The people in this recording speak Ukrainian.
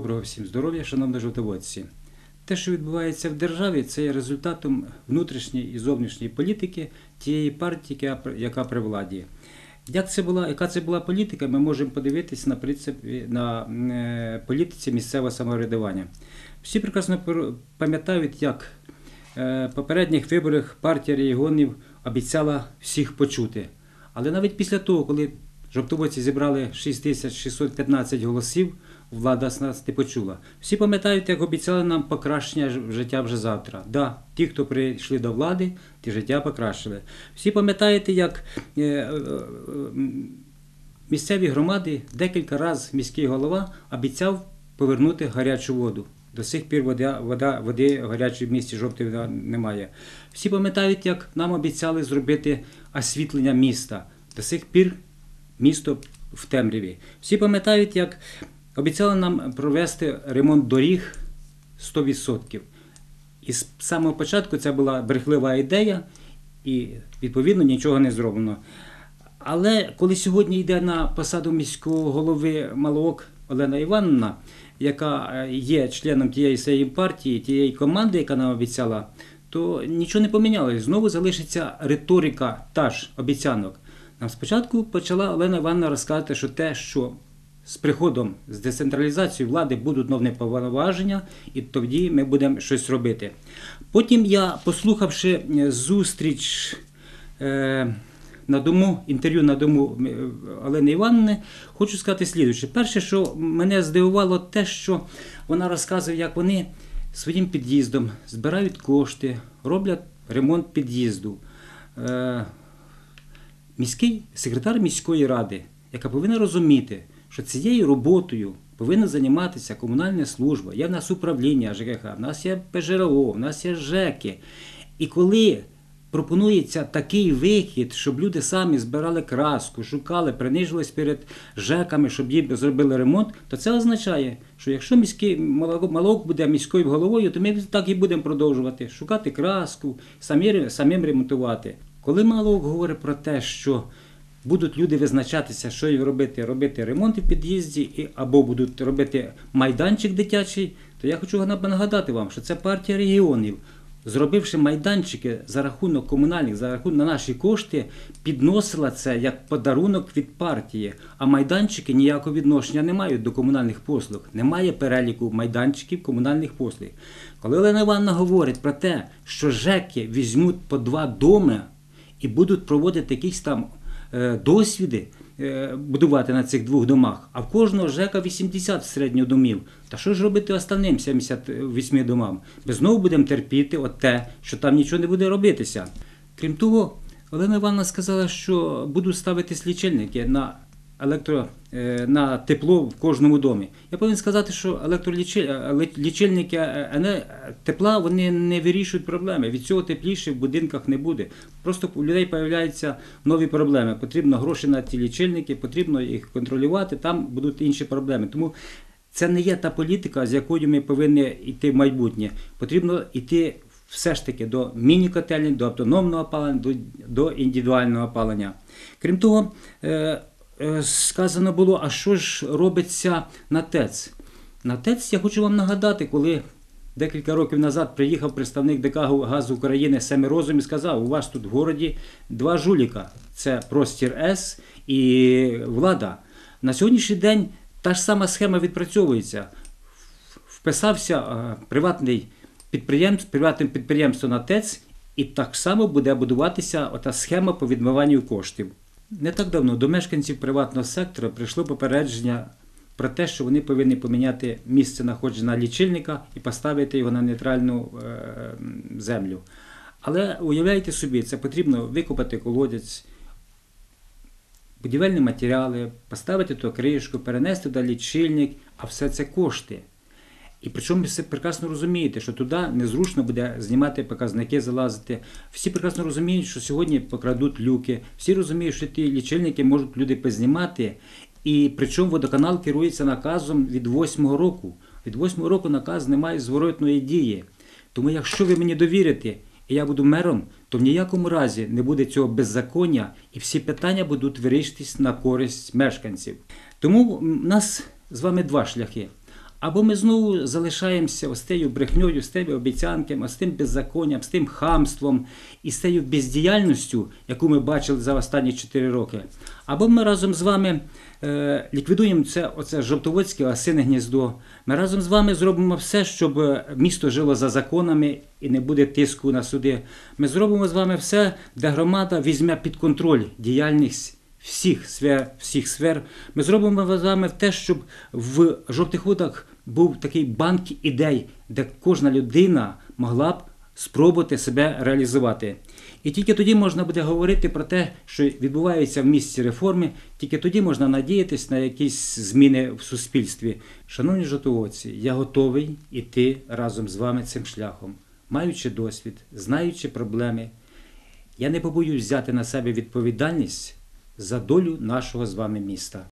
Доброго всім здоров'я, шановні жовтоводці. Те, що відбувається в державі, це є результатом внутрішньої і зовнішньої політики тієї партії, яка- при владі. Як це була, яка це була політика, ми можемо подивитись на, принципі, на е, політиці місцевого самоврядування. Всі прекрасно пам'ятають, як е, в попередніх виборах партія регіонів обіцяла всіх почути. Але навіть після того, коли жовтоводці зібрали 6615 голосів, влада нас не почула. Всі пам'ятають, як обіцяли нам покращення життя вже завтра. Да, ті, хто прийшли до влади, ті життя покращили. Всі пам'ятаєте, як е, е, е, місцеві громади декілька разів міський голова обіцяв повернути гарячу воду. До сих пір вода, вода, води гарячої в місті жовтої немає. Всі пам'ятають, як нам обіцяли зробити освітлення міста. До сих пір місто в темряві. Всі пам'ятають, як обіцяли нам провести ремонт доріг 100%. І з самого початку це була брехлива ідея, і відповідно нічого не зроблено. Але коли сьогодні йде на посаду міського голови Малоок Олена Івановна, яка е, є членом тієї своєї партії, тієї команди, яка нам обіцяла, то нічого не помінялось. Знову залишиться риторика та ж обіцянок. Нам спочатку почала Олена Івановна розказувати, що те, що з приходом з децентралізацією влади будуть нові повноваження, і тоді ми будемо щось робити. Потім я, послухавши е, зустріч е, на дому, інтерв'ю на дому е, Олени Івановни, хочу сказати слідуюче. Перше, що мене здивувало, те, що вона розказує, як вони своїм під'їздом збирають кошти, роблять ремонт під'їзду. Міський секретар міської ради, яка повинна розуміти, що цією роботою повинна займатися комунальна служба. Є в нас управління ЖКХ, в нас є ПЖРО, в нас є ЖЕКи. І коли пропонується такий вихід, щоб люди самі збирали краску, шукали, принижувались перед ЖЕКами, щоб їм зробили ремонт, то це означає, що якщо міський Малок буде міською головою, то ми так і будемо продовжувати шукати краску, самі, самим ремонтувати. Коли Малок говорить про те, що будуть люди визначатися, що їм робити, робити ремонт в під'їзді, і, або будуть робити майданчик дитячий, то я хочу нагадати вам, що це партія регіонів, зробивши майданчики за рахунок комунальних, за рахунок на наші кошти, підносила це як подарунок від партії. А майданчики ніякого відношення не мають до комунальних послуг. Немає переліку майданчиків комунальних послуг. Коли Олена Івановна говорить про те, що ЖЕКи візьмуть по два доми і будуть проводити якісь там досвіди, е, будувати на цих двох домах, а в кожного ЖЕКа 80 середньо домів. Та що ж робити останнім 78 домам? Ми знову будемо терпіти от те, що там нічого не буде робитися. Крім того, Олена Івановна сказала, що будуть ставити лічильники на електро, е, на тепло в кожному домі. Я повинен сказати, що електролічильники е, тепла вони не вирішують проблеми. Від цього тепліше в будинках не буде. Просто у людей з'являються нові проблеми. Потрібно гроші на ті лічильники, потрібно їх контролювати, там будуть інші проблеми. Тому це не є та політика, з якою ми повинні йти в майбутнє. Потрібно йти все ж таки до міні-котельень, до автономного опалення, до, до індивідуального опалення. Крім того, е, е, сказано було, а що ж робиться на ТЕЦ? На ТЕЦ я хочу вам нагадати, коли декілька років назад приїхав представник ДК Газу України Семирозум і сказав, у вас тут в городі два жуліка. Це Простір С і влада. На сьогоднішній день та ж сама схема відпрацьовується. Вписався е, приватний підприємство, приватне підприємство на ТЕЦ, і так само буде будуватися ота схема по відмиванню коштів. Не так давно до мешканців приватного сектора прийшло попередження про те, що вони повинні поміняти місце знаходження лічильника і поставити його на нейтральну е, землю. Але уявляйте собі, це потрібно викопати колодязь, будівельні матеріали, поставити ту кришку, перенести туди лічильник, а все це кошти. І причому ви все прекрасно розумієте, що туди незручно буде знімати показники, залазити. Всі прекрасно розуміють, що сьогодні покрадуть люки. Всі розуміють, що ті лічильники можуть люди познімати. І причому водоканал керується наказом від 8-го року. Від 8-го року наказ не має зворотної дії. Тому якщо ви мені довірите, і я буду мером, то в ніякому разі не буде цього беззаконня, і всі питання будуть вирішитись на користь мешканців. Тому в нас з вами два шляхи. Або ми знову залишаємося з тією брехньою, з тими обіцянками, з тим беззаконням, з тим хамством і з тією бездіяльністю, яку ми бачили за останні 4 роки. Або ми разом з вами е, ліквідуємо це оце жовтоводське осине гніздо. Ми разом з вами зробимо все, щоб е, місто жило за законами і не буде тиску на суди. Ми зробимо з вами все, де громада візьме під контроль діяльність всіх сфер, всіх сфер. Ми зробимо з вами те, щоб в жовтих водах був такий банк ідей, де кожна людина могла б спробувати себе реалізувати. І тільки тоді можна буде говорити про те, що відбуваються в місті реформи, тільки тоді можна надіятися на якісь зміни в суспільстві. Шановні жовтоводці, я готовий іти разом з вами цим шляхом, маючи досвід, знаючи проблеми. Я не побоюсь взяти на себе відповідальність за долю нашого з вами міста.